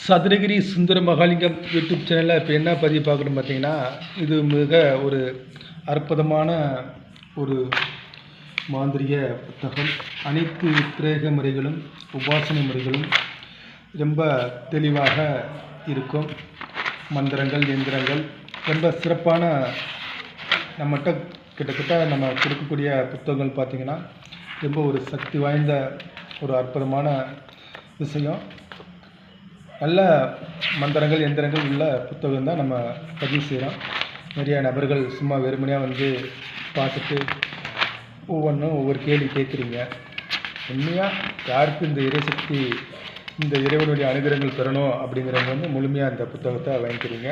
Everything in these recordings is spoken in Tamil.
சதுரகிரி சுந்தர மகாலிங்கம் யூடியூப் சேனலில் இப்போ என்ன பதிவு பார்க்குறோம் பார்த்தீங்கன்னா இது மிக ஒரு அற்புதமான ஒரு மாந்திரிய புத்தகம். அனைத்து பிரேக முறைகளும் உபாசனை முறைகளும் ரொம்ப தெளிவாக இருக்கும். மந்திரங்கள் எந்திரங்கள் ரொம்ப சிறப்பான நம்மகிட்ட கிட்டத்தட்ட நம்ம கொடுக்கக்கூடிய புத்தகங்கள் பார்த்திங்கன்னா ரொம்ப ஒரு சக்தி வாய்ந்த ஒரு அற்புதமான விஷயம். நல்ல மந்திரங்கள் எந்திரங்கள் உள்ள புத்தகம் தான் நம்ம பதிவு செய்கிறோம் நிறையா நபர்கள் சும்மா வெறுமனையாக வந்து பார்த்துட்டு ஒவ்வொன்றும் ஒவ்வொரு கேள்வி கேட்குறீங்க. உண்மையாக யாருக்கு இந்த இறைசக்தி இந்த இறைவனுடைய அனுகிரகங்கள் பெறணும் அப்படிங்கிறவங்க வந்து முழுமையாக அந்த புத்தகத்தை வாங்கிக்கிறீங்க.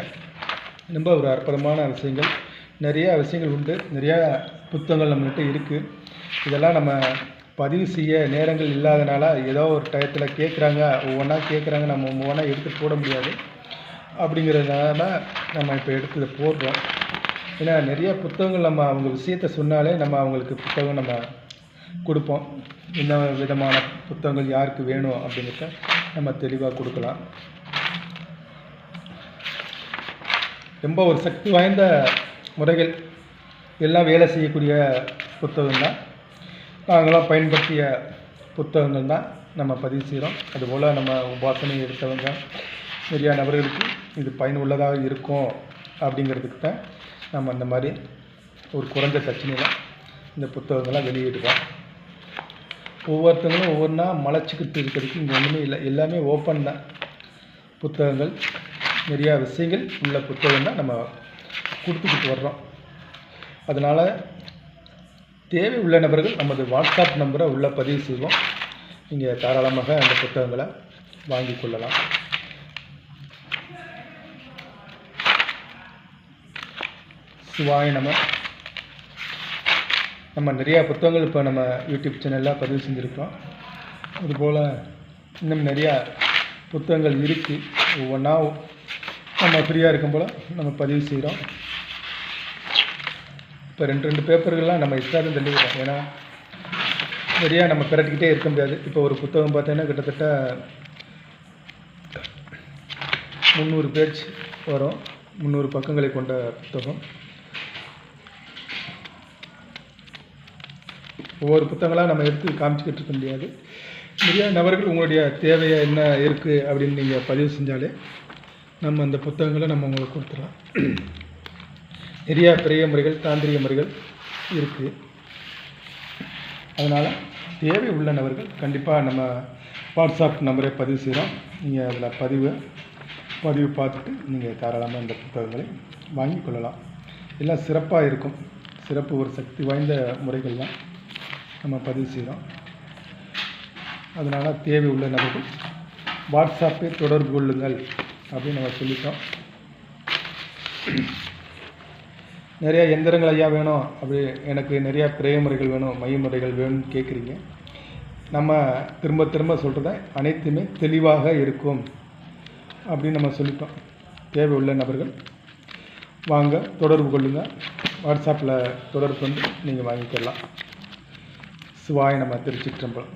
ரொம்ப ஒரு அற்புதமான விஷயங்கள். நிறையா விஷயங்கள் உண்டு. நிறையா புத்தகங்கள் நம்மகிட்ட இருக்குது இதெல்லாம் நம்ம பதிவு செய்ய நேரங்கள் இல்லாதனால ஏதோ ஒரு டயத்தில் கேட்குறாங்க ஒவ்வொன்றா கேட்குறாங்க நம்ம ஒவ்வொன்றா எடுத்து போட முடியாது. அப்படிங்கிறதுனால நம்ம இப்போ எடுத்து போடுறோம். ஏன்னா நிறைய புத்தகங்கள் நம்ம அவங்க விஷயத்த சொன்னாலே நம்ம அவங்களுக்கு புத்தகம் நம்ம கொடுப்போம். என்ன விதமான புத்தகங்கள் யாருக்கு வேணும் அப்படிங்கிறத நம்ம தெளிவாக கொடுக்கலாம். ரொம்ப ஒரு சக்தி வாய்ந்த முறைகள் எல்லாம் வேலை செய்யக்கூடிய புத்தகம் தான் நாங்களாம் பயன்படுத்திய புத்தகங்கள் தான் நம்ம பதிவு செய்கிறோம். அதுபோல் நம்ம உபாசனை எடுத்தவங்க நிறையா நபர்களுக்கு இது பயனுள்ளதாக இருக்கும் அப்படிங்கிறதுக்கு தான் நம்ம அந்த மாதிரி ஒரு குறைஞ்ச பிரச்சனையில் இந்த புத்தகங்கள்லாம் வெளியிடுவோம் ஒவ்வொருத்தங்களும் ஒவ்வொன்றா மலைச்சிக்கிட்டு இருக்கிறதுக்கு இங்கே ஒன்றுமே இல்லை. எல்லாமே ஓப்பன் தான். புத்தகங்கள் நிறையா விஷயங்கள் உள்ள புத்தகம் தான் நம்ம கொடுத்துக்கிட்டு வர்றோம். அதனால் தேவை உள்ள நபர்கள் நமது வாட்ஸ்அப் நம்பரை உள்ளே பதிவு செய்வோம். நீங்கள் தாராளமாக அந்த புத்தகங்களை வாங்கி கொள்ளலாம். சிவாய நம்ம நம்ம நிறையா புத்தகங்கள் இப்போ நம்ம யூடியூப் சேனலில் பதிவு செஞ்சுருக்கோம். அதுபோல் இன்னும் நிறையா புத்தகங்கள் இருக்குது ஒவ்வொன்றா நம்ம ஃப்ரீயாக இருக்கும் போல் நம்ம பதிவு செய்கிறோம் இப்போ ரெண்டு ரெண்டு பேப்பர்கள்லாம் நம்ம இஷ்டாலும் தள்ளிவிட்டோம் ஏன்னா சரியாக நம்ம பிரட்டிக்கிட்டே இருக்க முடியாது. இப்போ ஒரு புத்தகம் பார்த்தீங்கன்னா கிட்டத்தட்ட முந்நூறு பேஜ் வரும். முந்நூறு பக்கங்களை கொண்ட புத்தகம். ஒவ்வொரு புத்தகங்களாக நம்ம எடுத்து காமிச்சிக்கிட்டு இருக்க முடியாது. நிறையா நபர்கள் உங்களுடைய தேவையை என்ன இருக்குது அப்படின்னு நீங்கள் பதிவு செஞ்சாலே நம்ம அந்த புத்தகங்களை நம்ம உங்களுக்கு கொடுத்துடலாம். நிறையா பெரிய முறைகள் தாந்திரிக முறைகள் இருக்குது அதனால் தேவை உள்ள நபர்கள் கண்டிப்பாக நம்ம வாட்ஸ்அப் நம்பரை பதிவு செய்கிறோம் நீங்கள் அதில் பதிவு பதிவு பார்த்துட்டு நீங்கள் தாராளமாக இந்த புத்தகங்களை வாங்கி கொள்ளலாம். எல்லாம் சிறப்பாக இருக்கும். சிறப்பு ஒரு சக்தி வாய்ந்த முறைகள் தான் நம்ம பதிவு செய்கிறோம் அதனால் தேவை உள்ள நபர்கள் வாட்ஸ்அப்பை தொடர்பு கொள்ளுங்கள் அப்படின்னு நம்ம சொல்லிட்டோம். நிறையா எந்திரங்கள் ஐயா வேணும். அப்படி எனக்கு நிறையா பிரேய முறைகள் வேணும் மைய முறைகள் வேணும்னு கேட்குறீங்க நம்ம திரும்ப திரும்ப சொல்கிறத அனைத்துமே தெளிவாக இருக்கும் அப்படின்னு நம்ம சொல்லிட்டோம். தேவை உள்ள நபர்கள் வாங்க தொடர்பு கொள்ளுங்கள் வாட்ஸ்அப்பில் தொடர்பு வந்து நீங்கள் வாங்கிக்கலாம். சிவாய நம்ம திருச்சிற்றம்பலம்.